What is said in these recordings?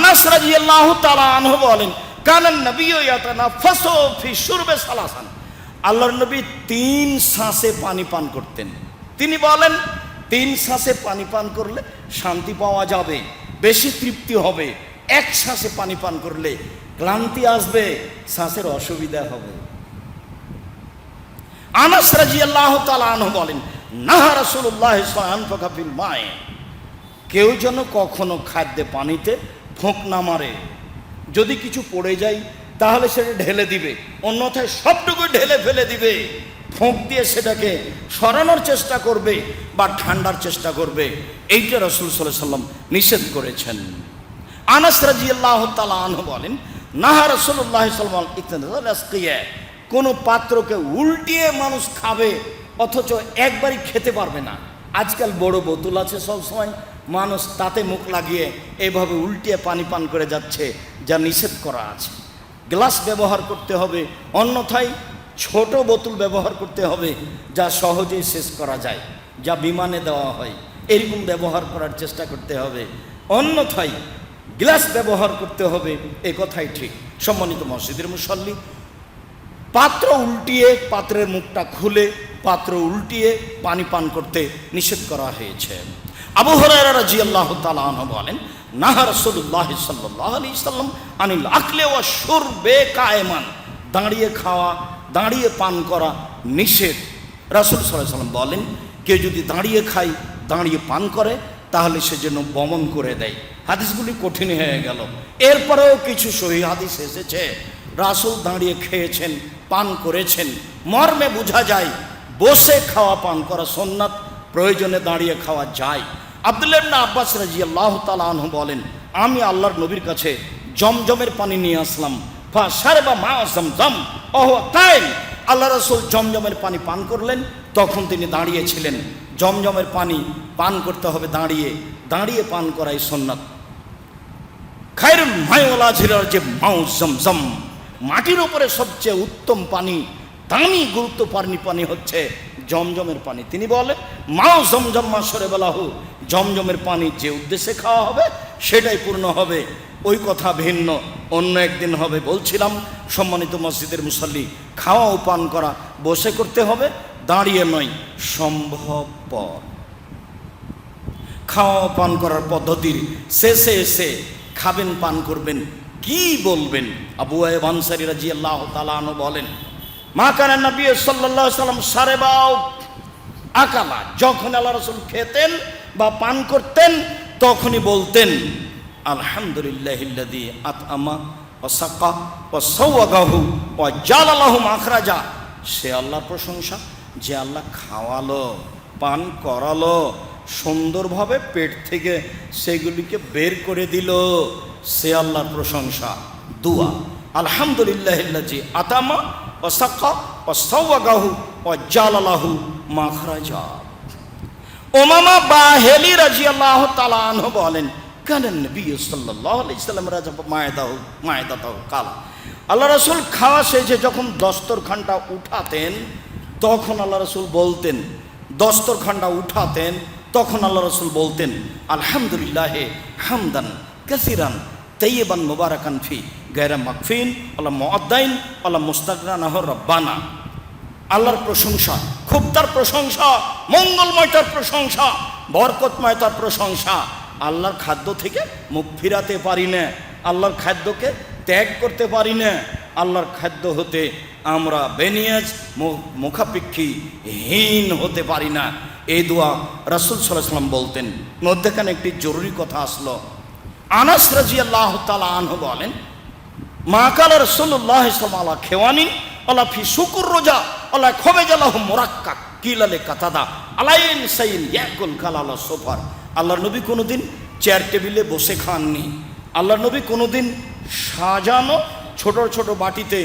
আনাস বলেন, কানান শুরবে সালাসান। আল্লাহর নবী তিন শ্বাসে পানি পান করতেন। তিনি বলেন, তিন শ্বাসে পানি পান করলে শান্তি পাওয়া যাবে, বেশি তৃপ্তি হবে। এক শ্বাসে পানি পান করলে ক্লান্তি আসবে, শ্বাসের অসুবিধা হবে। আনাস তাআলা আনহু বলেন কেউ যেন কখনো খাদ্যে পানিতে ফোঁক না মারে। যদি কিছু পড়ে যায়, তাহলে সেটা ঢেলে দিবে। অন্যথায় সবটুকু ঢেলে ফেলে দিবে। ফোঁক দিয়ে সেটাকে সরানোর চেষ্টা করবে বা ঠান্ডার চেষ্টা করবে। এইটা রসুল সাল্লাহ সাল্লাম নিষেধ করেছেন। আনাস রাজিয়াল্লাহ তালা আনহু বলেন, নাহা রসুল্লাহ সাল্লাম কোনো পাত্রকে উল্টিয়ে মানুষ খাবে, অথচ একবারই খেতে পারবে না। আজকাল বড় বোতল আছে সব সময় মানুষ তাতে মুখ লাগিয়ে এইভাবে উল্টিয়ে পানি পান করে যাচ্ছে, যা নিষেধ করা আছে। গ্লাস ব্যবহার করতে হবে, অন্যথায় ছোট বোতল ব্যবহার করতে হবে, যা সহজেই শেষ করা যায়, যা বিমানে দেওয়া হয়। এরকম ব্যবহার করার চেষ্টা করতে হবে। অন্যথায় গ্লাস ব্যবহার করতে হবে, এ কথাই ঠিক। সম্মানিত মসজিদের মুসল্লি, পাত্র উল্টিয়ে পাত্রের মুখটা খুলে, পাত্র উল্টিয়ে পানি পান করতে নিষেধ করা হয়েছে। আবু হরাইরা তাআলা আনহু বলেন, নাহা রাসূলুল্লাহ সাল্লাল্লাহু আলাইহি সাল্লাম আনিল আকলে ওয়া শুরবে কায়মান, দাঁড়িয়ে খাওয়া, দাঁড়িয়ে পান করা নিষেধ। রাসূল সাল্লাম বলেন, কেউ যদি দাঁড়িয়ে খায়, দাঁড়িয়ে পান করে, তাহলে সে যেন বমন করে দেয়। হাদিসগুলি কঠিন হয়ে গেল। এরপরেও কিছু সহি হাদিস এসেছে। রাসূল দাঁড়িয়ে খেয়েছেন, পান করেছেন। মর্মে বোঝা যায়, বসে খাওয়া, পান করা সোননাথ প্রয়োজনে দাঁড়িয়ে খাওয়া যায়। আব্দুল্লাহ ইবনে আব্বাস রাদিয়াল্লাহু তাআলা আনহু বলেন, আমি আল্লাহর নবীর কাছে জমজমের পানি নিয়ে আসলাম। ফা সারবা মা জমজম, ওহ তাই আল্লাহ রাসূল জমজমের পানি পান করলেন। তখন তিনি দাঁড়িয়েছিলেন। জমজমের পানি পান করতে হবে দাঁড়িয়ে। দাঁড়িয়ে পান করাই সোননাথ খায়রুল মায়োলা ঝিরার যে মাউ জমজম, মাটির উপরে সবচেয়ে উত্তম পানি, দামি গুরুত্ব পানি পানি হচ্ছে জমজমের পানি। তিনি বলেন মাও জমজম মাসরে বেলাহু জমজমের পানি যে উদ্দেশ্যে খাওয়া হবে, সেটাই পূর্ণ হবে। ওই কথা ভিন্ন, অন্য একদিন হবে। বলছিলাম, সম্মানিত মসজিদের মুসল্লি, খাওয়া ও পান করা বসে করতে হবে, দাঁড়িয়ে নয়, সম্ভবপর। খাওয়া পান করার পদ্ধতির শেষে এসে খাবেন, পান করবেন, কি বলবেন? আবু আয়েব আনসারি রাজি আল্লাহ তালানো বলেন মা কানা নবী আলাইহি সাল্লাম সারেবাও আকালা যখন আল্লাহ রসুল খেতেন বা পান করতেন, তখনই বলতেন আলহামদুলিল্লাহিল্লাযী আতআমা ওয়া সাকা ওয়া সাওয়াগাহু ওয়া জালালাহু মাখরাজা। সে আল্লাহর প্রশংসা, যে আল্লাহ খাওয়ালো, পান করালো, সুন্দরভাবে পেট থেকে সেগুলিকে বের করে দিল, সে আল্লাহর প্রশংসা, দুয়া আলহামদুলিল্লাহিল্লাযী আতামা ওয়া সাকা ওয়া সাওয়াগাহু ওয়া জালালাহু মাখরাজা ওমামা বাহেলি রাজিয়াল্লাহু তাআলা আনহু বলেন কানান নবী সাল্লাল্লাহু আলাইহি সাল্লাম রাজা মায়দাহু, মায়দাতাহু কালা। আল্লাহ রাসূল খাওয়া শেষে যখন দস্তরখানটা উঠাতেন, তখন আল্লাহ রাসূল বলতেন, দস্তরখানটা উঠাতেন, তখন আল্লাহ রাসূল বলতেন, আলহামদুলিল্লাহ হামদান কাসিরান তৈবান মুবারাকান ফি গায়রা মাকফিন আল্লাহ মুআদ্দাইন আল্লাহ মুস্তাগরানাহ রব্বানা। আল্লাহর প্রশংসা, খুব তার প্রশংসা মঙ্গলময় তার প্রশংসা বরকতময় তার প্রশংসা। আল্লাহর খাদ্য থেকে মুখ ফিরাতে পারি না, আল্লাহর খাদ্যকে ত্যাগ করতে পারি না। আল্লাহর খাদ্য হতে আমরা বেনিয়াজ মুখাপেক্ষী হীন হতে পারি না। এই দোয়া রাসুল সাল্লাহ সাল্লাম বলতেন। মধ্যেখানে একটি জরুরি কথা আসলো। আনাস রাজি আল্লাহ তালা আনহু বলেন, মা কাল রসুল্লাহ আলা খেওয়ানি, আলা ফি শুকুর রোজা, আলা খবে জালাহ মোরাক্কা কিলালে কাতাদা, আলাইন সাইন ইয়াকুল কালালা সোফার। আল্লাহ নবী কোনোদিন চেয়ার টেবিলে বসে খাননি। আল্লাহ নবী কোনোদিন সাজানো ছোট ছোট বাটিতে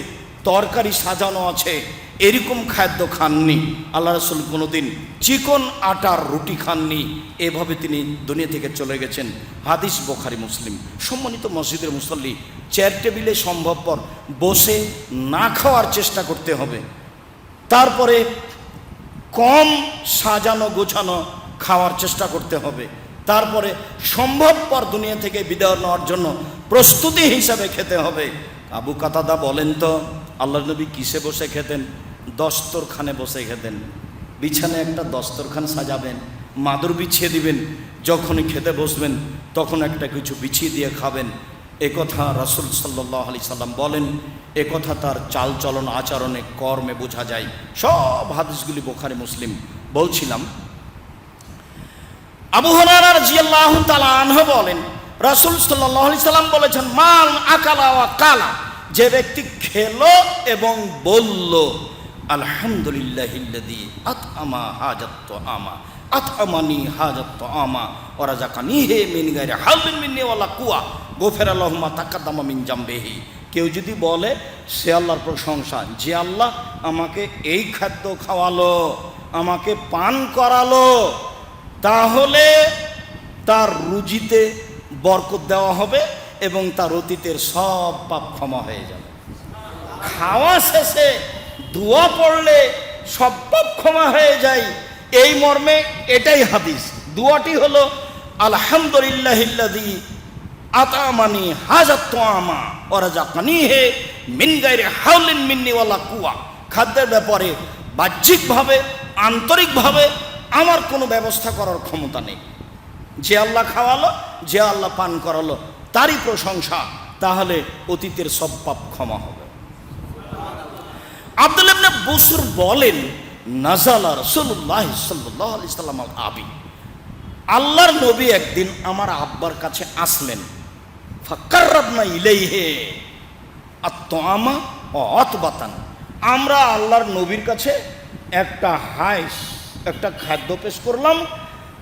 তরকারি সাজানো আছে, এরকম খাদ্য খাননি। আল্লাহ রসুল কোনোদিন চিকন আটার রুটি খাননি। এভাবে তিনি দুনিয়া থেকে চলে গেছেন। হাদিস বোখারি মুসলিম। সম্মানিত মসজিদের মুসল্লি, চেয়ার টেবিলে সম্ভবপর বসে না খাওয়ার চেষ্টা করতে হবে। তারপরে কম সাজানো গোছানো খাওয়ার চেষ্টা করতে হবে। তারপরে সম্ভবপর দুনিয়া থেকে বিদায় নেওয়ার জন্য প্রস্তুতি হিসাবে খেতে হবে। আবু কাতাদা বলেন তো আল্লাহ নবী কিসে বসে খেতেন? দস্তরখানে বসে খেতেন। বিছানায় একটা দস্তরখান সাজাবেন, মাদুর বিছিয়ে দিবেন, যখনই খেতে বসবেন তখন একটা কিছু বিছিয়ে দিয়ে খাবেন। একথা রাসুল সাল্লাহ আলি সাল্লাম বলেন একথা তার চালচলন আচরণে, কর্মে বোঝা যায়। সব হাদিসগুলি বোখারি, মুসলিম। বলছিলাম, আবু হরার জিয়াল্লাহ তালা আনহ বলেন, রাসুল সাল্লাহ আলি সাল্লাম বলেছেন মাল আকালা কালা। যে ব্যক্তি খেলো এবং বলল আলহামদুলিল্লাহ আত আমা হাজাত আমা আত আমানি হাজাত আমা ওরা জাকানি হে মিন গাইরে হালিন মিন্নি ওয়ালা কুয়া গোফের আল্লাহমা তাকাদ্দামা মিন জামবেহি। কেউ যদি বলে, সে আল্লাহর প্রশংসা, যে আল্লাহ আমাকে এই খাদ্য খাওয়ালো, আমাকে পান করালো, তাহলে তার রুজিতে বরকত দেওয়া হবে এবং তার অতীতের সব পাপ ক্ষমা হয়ে যাবে। খাওয়া শেষে দোয়া পড়লে সব পাপ ক্ষমা হয়ে যায়। এই মর্মে এটাই হাদিস। দোয়াটি হলো আলহামদুলিল্লাহিল্লাদি আতামানি হাজাত আমা ওরা জাকানি হে মিন গাইরে হাউলিন মিন্নিওয়ালা কুয়া খাদ্যের ব্যাপারে বাহ্যিকভাবে, আন্তরিকভাবে আমার কোনো ব্যবস্থা করার ক্ষমতা নেই। যে আল্লাহ খাওয়ালো, যে আল্লাহ পান করালো তারই প্রশংসা, তাহলে অতীতের সব পাপ ক্ষমা হবে। আব্দুল বসুর বলেন, নাজালা রসুল্লাহ সাল্লাহ সাল্লাম আবি। আল্লাহর নবী একদিন আমার আব্বার কাছে আসলেন। ফাক্কাররাবনা ইলাইহে আত্মআমা ও অতবাতান আমরা আল্লাহর নবীর কাছে একটা হাইস একটা খাদ্য পেশ করলাম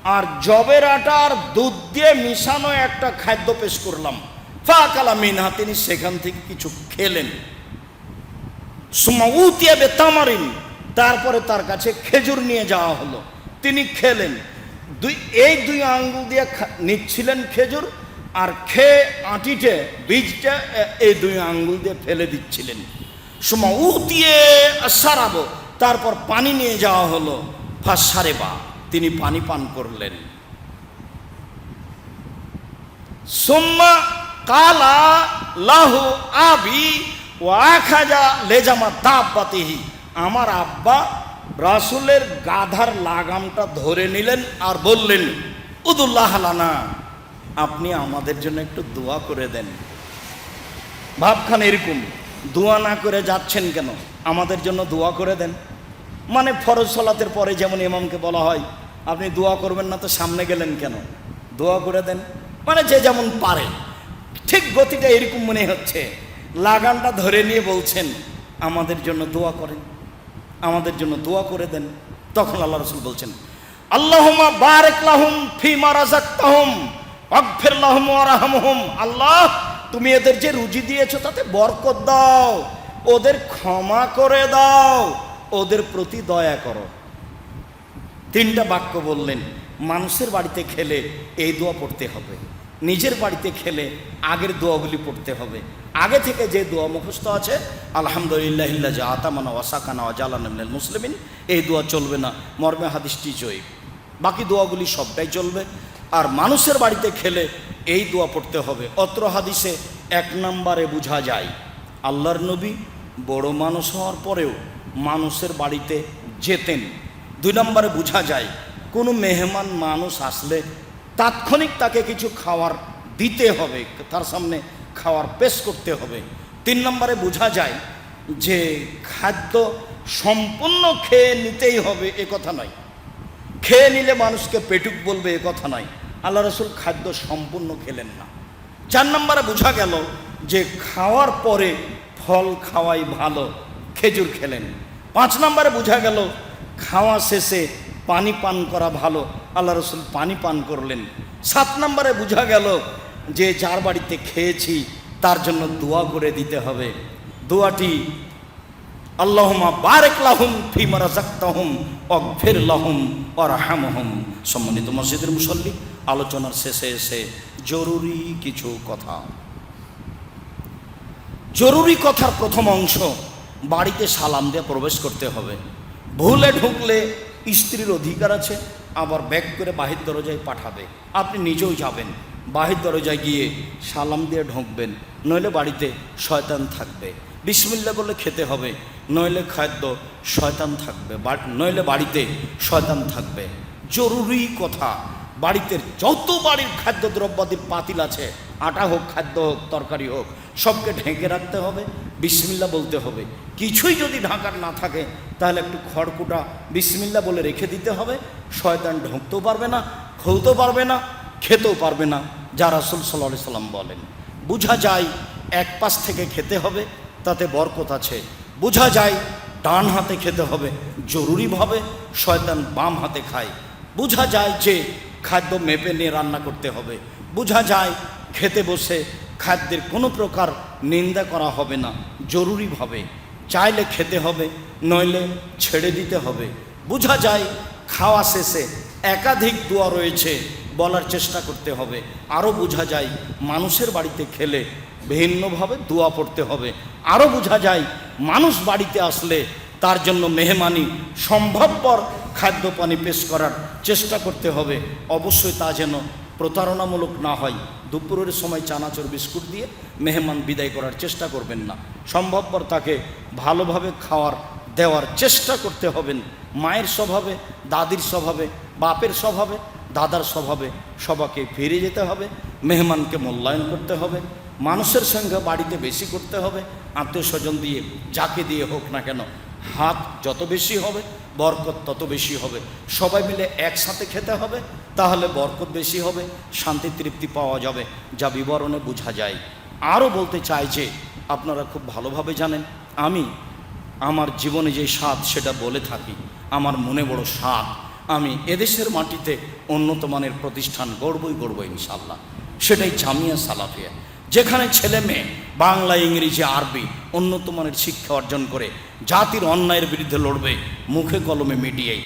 আর জবের আটা আর দুধ দিয়ে মিশানো একটা খাদ্য পেশ করলাম। ফাকালা মিনহা, তিনি সেখান থেকে কিছু খেলেন। সুমাউতিয়া বেতামারিন, তারপরে তার কাছে খেজুর নিয়ে যাওয়া হলো। তিনি খেলেন। দুই, এই দুই আঙ্গুল দিয়ে নিচ্ছিলেন খেজুর আর খেয়ে আঁটিটে, বীজটা এই দুই আঙ্গুল দিয়ে ফেলে দিচ্ছিলেন। সুমাউতিয়ে সারাবো তারপর পানি নিয়ে যাওয়া হলো। ফাঁসারে বা তিনি পানি পান করলেন। সুম্মা কালা লাহু আবি ও আখাজা লেজামা দাব্বাতিহি। আমার আব্বা রাসুলের গাধার লাগামটা ধরে নিলেন আর বললেন, উদুল্লাহ লানা, আপনি আমাদের জন্য একটু দোয়া করে দেন। ভাবখান এরকম, দোয়া না করে যাচ্ছেন কেন? আমাদের জন্য দোয়া করে দেন। মানে ফরজ সলাতের পরে যেমন ইমামকে বলা হয় আপনি দোয়া করবেন না তো সামনে গেলেন কেন? দোয়া করে দেন। মানে যে যেমন পারে। ঠিক গতিটা এরকম মনে হচ্ছে। লাগানটা ধরে নিয়ে বলছেন, আমাদের জন্য দোয়া করেন। আমাদের জন্য দোয়া করে দেন। তখন আল্লাহ রসুল বলছেন আল্লাহমা বারেক লাহুম ফিমা রাজাক্তাহুম অগফির লাহুম ওয়ারহামহুম আল্লাহ, তুমি এদের যে রুজি দিয়েছ তাতে বরকত দাও। ওদের ক্ষমা করে দাও। ওদের প্রতি দয়া করো। তিনটা বাক্য বললেন, মানুষের বাড়িতে খেলে এই দোয়া পড়তে হবে, নিজের বাড়িতে খেলে আগের দোয়াগুলি পড়তে হবে। আগে থেকে যে দোয়া মুখস্থ আছে আলহামদুলিল্লাহ যে আতামানা ওয়াসাকানা ওয়াজালান মুসলিমিন এই দোয়া চলবে না, মর্মে হাদিসটি জয়ী। বাকি দোয়াগুলি সবটাই চলবে। আর মানুষের বাড়িতে খেলে এই দোয়া পড়তে হবে। অত্র হাদিসে এক নম্বরে বোঝা যায়, আল্লাহর নবী বড় মানুষ হওয়ার পরেও মানুষের বাড়িতে যেতেন। দুই নম্বরে বোঝা যায়, কোনো মেহমান মানুষ আসলে তাৎক্ষণিক তাকে কিছু খাওয়ার দিতে হবে, তার সামনে খাওয়ার পেশ করতে হবে। তিন নম্বরে বোঝা যায় যে খাদ্য সম্পূর্ণ খেয়ে নিতেই হবে, এ কথা নয়। খেয়ে নিলে মানুষকে পেটুক বলবে, এ কথা নয়। আল্লাহ রসুল খাদ্য সম্পূর্ণ খেলেন না। চার নম্বরে বোঝা গেল যে খাওয়ার পরে ফল খাওয়াই ভালো, খেজুর খেলেন। পাঁচ নম্বরে বোঝা গেল খাওয়া শেষে পানি পান করা ভালো। আল্লাহ রসুল পানি পান করলেন। সাত নম্বরে বোঝা গেল যে যার বাড়িতে খেয়েছি, তার জন্য দোয়া করে দিতে হবে। দোয়াটি আল্লাহুমা বারেক লাহুম ফিমা রাজাক্তাহুম অগফির লাহুম অরহামহুম সম্মানিত মসজিদের মুসল্লি, আলোচনার শেষে এসে জরুরি কিছু কথা। জরুরি কথার প্রথম অংশ, বাড়িতে সালাম দিয়ে প্রবেশ করতে হবে। ভুলে ঢুকলে স্ত্রীর অধিকার আছে, আবার ব্যাগ করে বাহির দরজায় পাঠাবে। আপনি নিজেও যাবেন। বাহির দরজায় গিয়ে সালাম দিয়ে ঢুকবেন। নইলে বাড়িতে শয়তান থাকবে। বিসমিল্লা বলে খেতে হবে। নইলে খাদ্য শয়তান থাকবে। নইলে বাড়িতে শয়তান থাকবে। জরুরি কথা। বাড়িতে যত বাড়ির খাদ্য দ্রব্যাদি পাতিল আছে আটা হোক, খাদ্য হোক, তরকারি হোক, সবকে ঢেকে রাখতে হবে, বিসমিল্লা বলতে হবে। কিছুই যদি ঢাকার না থাকে, তাহলে একটু খড়কুটা বিসমিল্লা বলে রেখে দিতে হবে। শয়তান ঢুকতেও পারবে না, খুলতেও পারবে না, খেতেও পারবে না, যা রাসুল সাল্লাহ সাল্লাম বলেন। বোঝা যায় এক পাশ থেকে খেতে হবে, তাতে বরকত আছে। বোঝা যায় ডান হাতে খেতে হবে জরুরিভাবে শয়তান বাম হাতে খায়। বোঝা যায় যে খাদ্য মেপে নিয়ে রান্না করতে হবে। বোঝা যায় খেতে বসে খাদ্যের কোনো প্রকার নিন্দা করা হবে না জরুরিভাবে চাইলে খেতে হবে, নইলে ছেড়ে দিতে হবে। বোঝা যায়, খাওয়া শেষে একাধিক দোয়া রয়েছে, বলার চেষ্টা করতে হবে। আরও বোঝা যায়, মানুষের বাড়িতে খেলে ভিন্নভাবে দোয়া পড়তে হবে। আরও বোঝা যায়, মানুষ বাড়িতে আসলে তার জন্য মেহমানি সম্ভবপর খাদ্য পানি পেশ করার চেষ্টা করতে হবে। অবশ্যই তা যেন প্রতারণামূলক না হয়, দুপুরের সময় চানাচুর বিস্কুট দিয়ে মেহমান বিদায় করার চেষ্টা করবেন না। সম্ভবপর তাকে ভালোভাবে খাওয়ার, দেওয়ার চেষ্টা করতে হবেন। মায়ের স্বভাবে, দাদির স্বভাবে, বাপের স্বভাবে, দাদার স্বভাবে সবাকে ফিরে যেতে হবে, মেহমানকে মূল্যায়ন করতে হবে, মানুষের সঙ্গে বাড়িতে বেশি করতে হবে আত্মীয় স্বজন দিয়ে, যাকে দিয়ে হোক না কেন, হাত যত বেশি হবে, বরকত তত বেশি হবে। সবাই মিলে একসাথে খেতে হবে তাহলে বরকত বেশি হবে, শান্তি তৃপ্তি পাওয়া যাবে, যা বিবরণে বোঝা যায়। আরও বলতে চাই যে, আপনারা খুব ভালোভাবে জানেন, আমি আমার জীবনে যে স্বাদ সেটা বলে থাকি, আমার মনে বড় স্বাদ। আমি এদেশের মাটিতে উন্নত মানের প্রতিষ্ঠান গড়বই গড়ব ইনশাল্লাহ সেটাই জামিয়া সালাফিয়া। যেখানে ছেলে মেয়ে, বাংলা, ইংরেজি, আরবি উন্নত মানের শিক্ষা অর্জন করে, জাতির অন্যায়ের বিরুদ্ধে লড়বে, মুখে কলমে মিডিয়ায়